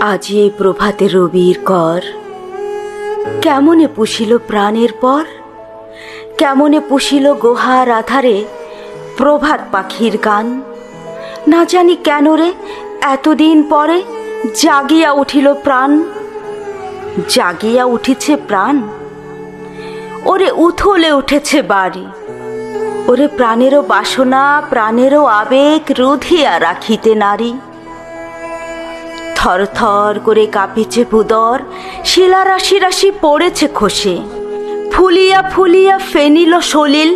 আজি এই প্রভাতে রবির কর। কেমনে পুষিল প্রাণের পর? কেমনে পুষিল গোহার আধারে প্রভাত পাখির গান? না জানি কেন রে, এতদিন পরে জাগিয়া উঠিল প্রাণ। জাগিয়া উঠিছে প্রাণ? ওরে উথলে উঠেছে বাড়ি। ওরে প্রাণেরও বাসনা, প্রাণেরও আবেগ রুধিয়া রাখিতে নারী। থর থর করে কাঁপিছে ভুদর শিলা রাশি রাশি পড়েছে খসে। ফুলিয়া ফুলিয়া ফেনিল সলিল,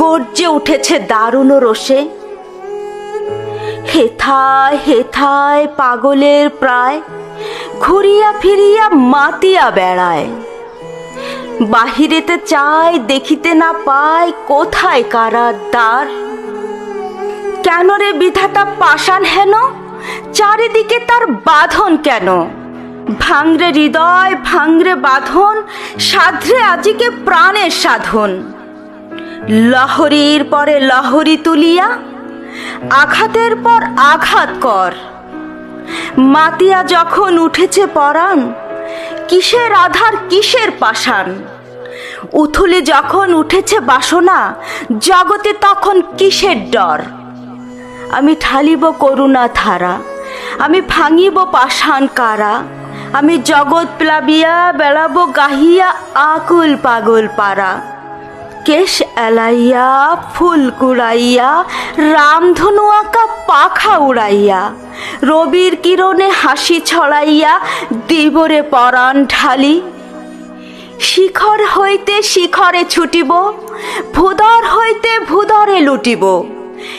গর্জে উঠেছে দারুণ রোষে হেথায় হেথায় পাগলের প্রায়, ঘুরিয়া ফিরিয়া মাতিয়া বেড়ায়। বাহিরেতে চায়, দেখিতে না পায়, কোথায় কারার দ্বার কেন রে বিধাতা পাষাণ হেন? চারিদিকে তার বাঁধন কেন? ভাঙরে হৃদয়, ভাঙরে বাঁধন, সাধরে আজিকে প্রাণের সাধন। লহরীর পরে লহরী তুলিয়া, আঘাতের পর আঘাত কর। মাতিয়া যখন উঠেছে পরাণ, কিসের আধার, কিসের পাষাণ? উথুলে যখন উঠেছে বাসনা, জগতে তখন কিসের ডর? আমি ঠালিব করুণা ধারা, আমি ভাঙিব পাষাণ কারা, আমি জগৎ প্লাবিয়া বেড়াবো গাহিয়া আকুল পাগল পারা। কেশ এলাইয়া, ফুল কুড়াইয়া, রামধনু আঁকা পাখা উড়াইয়া, রবির কিরণে হাসি ছড়াইয়া দিবরে পরাণ ঢালি। শিখর হইতে শিখরে ছুটিব ভুদর হইতে ভুদরে লুটিব।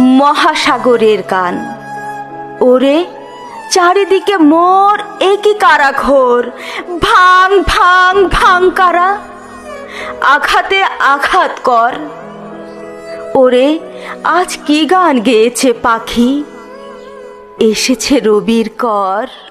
মহাসাগরের গান। ওরে, চারিদিকে মোর একই কারা ঘোর ভাং ভাং ভাং কারা। আঘাতে আঘাত কর। ওরে, আজ কি গান গেয়েছে পাখি? এসেছে রবির কর।